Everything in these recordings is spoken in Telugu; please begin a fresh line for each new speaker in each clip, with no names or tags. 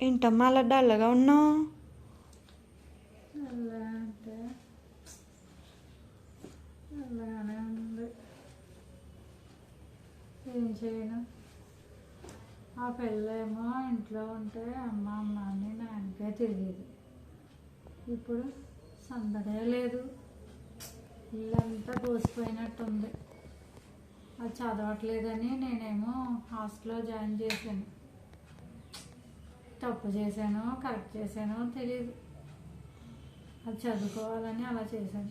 ఏంటమ్మా అలా డల్గా ఉన్నావు?
అంటే ఏం చేయను? ఆ పిల్లేమో ఇంట్లో ఉంటే అమ్మ అమ్మ అని నాన్నకే తెలియదు. ఇప్పుడు సందడే లేదు. ఇల్లంతా కోసిపోయినట్టుంది అది చదవట్లేదని నేనేమో హాస్టల్లో జాయిన్ చేశాను. తప్పు చేశానో కరెక్ట్ చేశానో తెలియదు అది చదువుకోవాలని అలా చేశాను.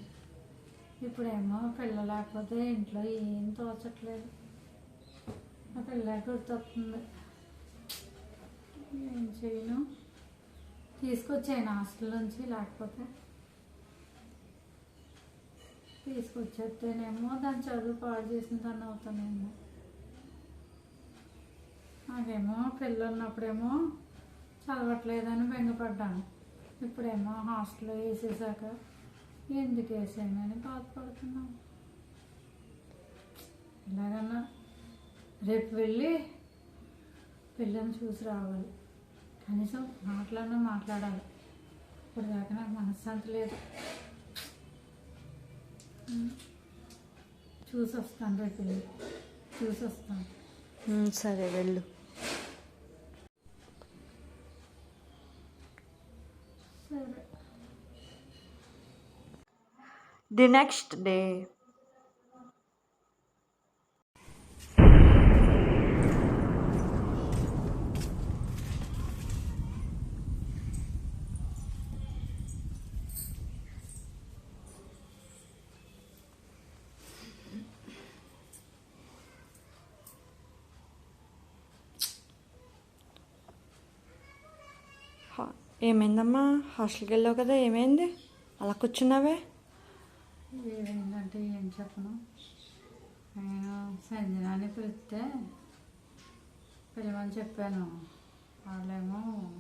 ఇప్పుడేమో పిల్ల లేకపోతే ఇంట్లో ఏం తోచట్లేదు. ఆ పిల్ల గుర్తొస్తుంది ఏం చేయను? తీసుకొచ్చాను హాస్టల్ నుంచి లేకపోతే. తీసుకొచ్చేస్తేనేమో దాని చదువు పాడు చేసిన దాన్ని అవుతానేమో. నాకేమో పిల్ల ఉన్నప్పుడేమో చదవట్లేదని బెంగపడ్డాను. ఇప్పుడేమో హాస్టల్లో వేసేసాక ఎందుకు వేసామని బాధపడుతున్నాం ఎలాగన్నా రేపు వెళ్ళి పిల్లని చూసి రావాలి. కనీసం మాట్లాడినా మాట్లాడాలి. ఇప్పుడు దాకా నాకు మనశ్శాంతి లేదు. చూసి వస్తాను రేపు వెళ్ళి. చూసి వస్తాను
సరే వెళ్ళు
సరే
ది నెక్స్ట్ డే ఏమైందమ్మా? హాస్టల్కి వెళ్ళావు కదా ఏమైంది? అలా కూర్చున్నావే?
ఏంటంటే ఏం చెప్పను? నేను సంజనాన్ని పిలిస్తే పిలవని చెప్పాను. వాళ్ళేమో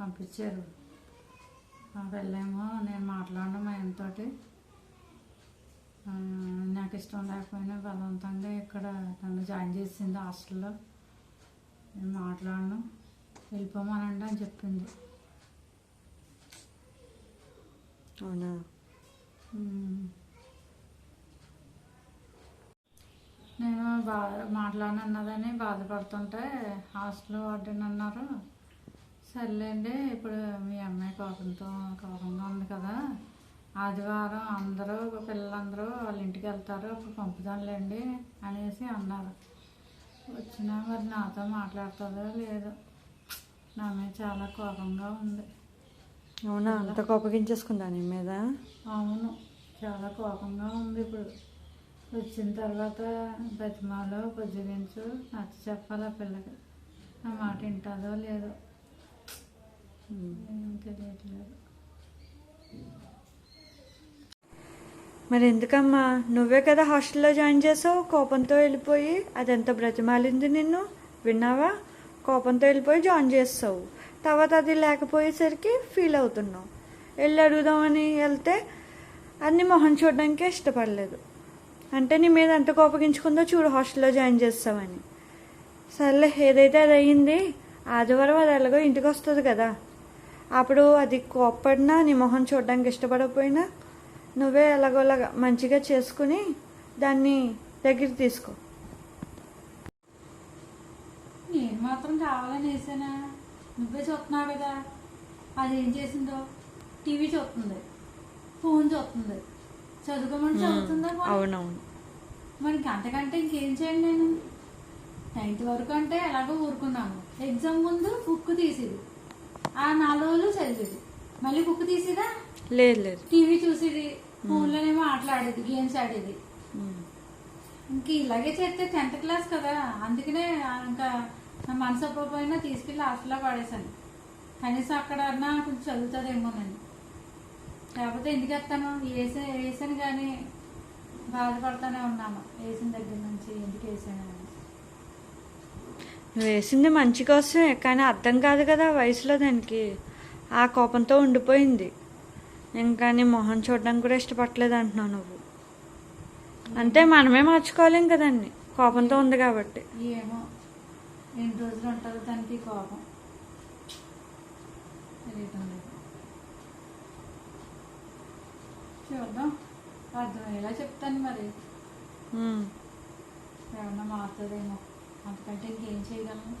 పంపించారు. ఆ పిల్లేమో నేను మాట్లాడడం మా నాకు ఇష్టం లేకపోయినా బలవంతంగా ఇక్కడ నన్ను జాయిన్ చేసింది హాస్టల్లో. నేను మాట్లాడను. వెళ్ళిపోమానండి అని చెప్పింది.
అవునా?
నేను బా మాట్లాడనన్నదని బాధపడుతుంటే హాస్టల్ వాడిని అన్నారు. సర్లేండి ఇప్పుడు మీ అమ్మాయి కోపంతో కోపంగా ఉంది కదా. ఆదివారం అందరూ పిల్లలందరూ వాళ్ళ ఇంటికి వెళ్తారు అప్పుడు పంపుదాంలేండి అనేసి అన్నారు. వచ్చినా మరి నాతో మాట్లాడుతుందో లేదో. నా మీద చాలా కోపంగా ఉంది.
అవునా? అంత కోపగించేసుకుందా నీ మీద?
అవును. చాలా కోపంగా ఉంది ఇప్పుడు. వచ్చిన తర్వాత బతిమాలో బుజ్జగించు నచ్చ చెప్పాలి ఆ పిల్లకి. నా మాట వింటుందో లేదో. తెలియట్లేదు.
మరి ఎందుకమ్మా? నువ్వే కదా హాస్టల్లో జాయిన్ చేసావు? కోపంతో వెళ్ళిపోయి అది ఎంత బ్రతిమాలింది నిన్ను? విన్నావా? కోపంతో వెళ్ళిపోయి జాయిన్ చేస్తావు. తర్వాత అది లేకపోయేసరికి ఫీల్ అవుతున్నావు వెళ్ళి అడుగుదామని వెళ్తే అన్ని మొహం చూడడానికే ఇష్టపడలేదు. అంటే నీ మీద ఎంత కోపగించుకుందో చూడు హాస్టల్లో జాయిన్ చేస్తామని. సర్లే ఏదైతే అది అయ్యింది ఆదివారం అది ఎలాగో ఇంటికి వస్తుంది కదా. అప్పుడు అది కోప్పడినా నీ మొహం చూడడానికి ఇష్టపడకపోయినా నువ్వే ఎలాగోలాగా మంచిగా చేసుకుని దాన్ని దగ్గర తీసుకో.
నేను మాత్రం కావాలని వేసానా నువ్వే చూస్తున్నావు కదా. అది ఏం చేసిందో? టీవీ చూస్తుంది. ఫోన్ చూస్తుంది. చదువుకోమని చదువుతుందా?
అవునవును.
మరి అంతకంటే ఇంకేం చేయండి నేను? నైన్త్ వరకు అంటే ఎలాగో ఊరుకున్నాను. ఎగ్జామ్ ముందు బుక్ తీసేది. ఆ నాలుగు రోజులు చదివేది. మళ్ళీ బుక్ తీసేదా?
లేదు లేదు.
టీవీ చూసేది. ఫోన్లోనేమో ఆటలాడేది గేమ్స్ ఆడేది. ఇంక ఇలాగే చేస్తే టెన్త్ క్లాస్ కదా. అందుకనే ఇంకా నా మనసు ఒప్పకపోయినా తీసుకెళ్ళి హాస్టల్లో పడేశాను. కనీసం అక్కడ అన్నా కొంచెం చదువుతుందేమోనని లేకపోతే ఎందుకు వేస్తాను వేసే వేసాను కానీ బాధపడతానే ఉన్నాను. వేసిన దగ్గర నుంచి ఎందుకు వేసాను
వేసింది మంచి కోసమే కానీ అర్థం కాదు కదా వయసులో దానికి. ఆ కోపంతో ఉండిపోయింది. ఇంకా నీ మొహం చూడడానికి కూడా ఇష్టపడలేదు అంటున్నావు నువ్వు. అంటే మనమే మార్చుకోలేం కదండి. కోపంతో ఉంది కాబట్టి.
ఏమో. ఎన్ని రోజులు ఉంటుందో దానికి కోపం. తెలియటం లేదు. చూద్దాం. అర్థమయ్యేలా చెప్తాను మరి. ఏమన్నా మారుతుందేమో. అంతకంటే ఇంకేం చేయగలను?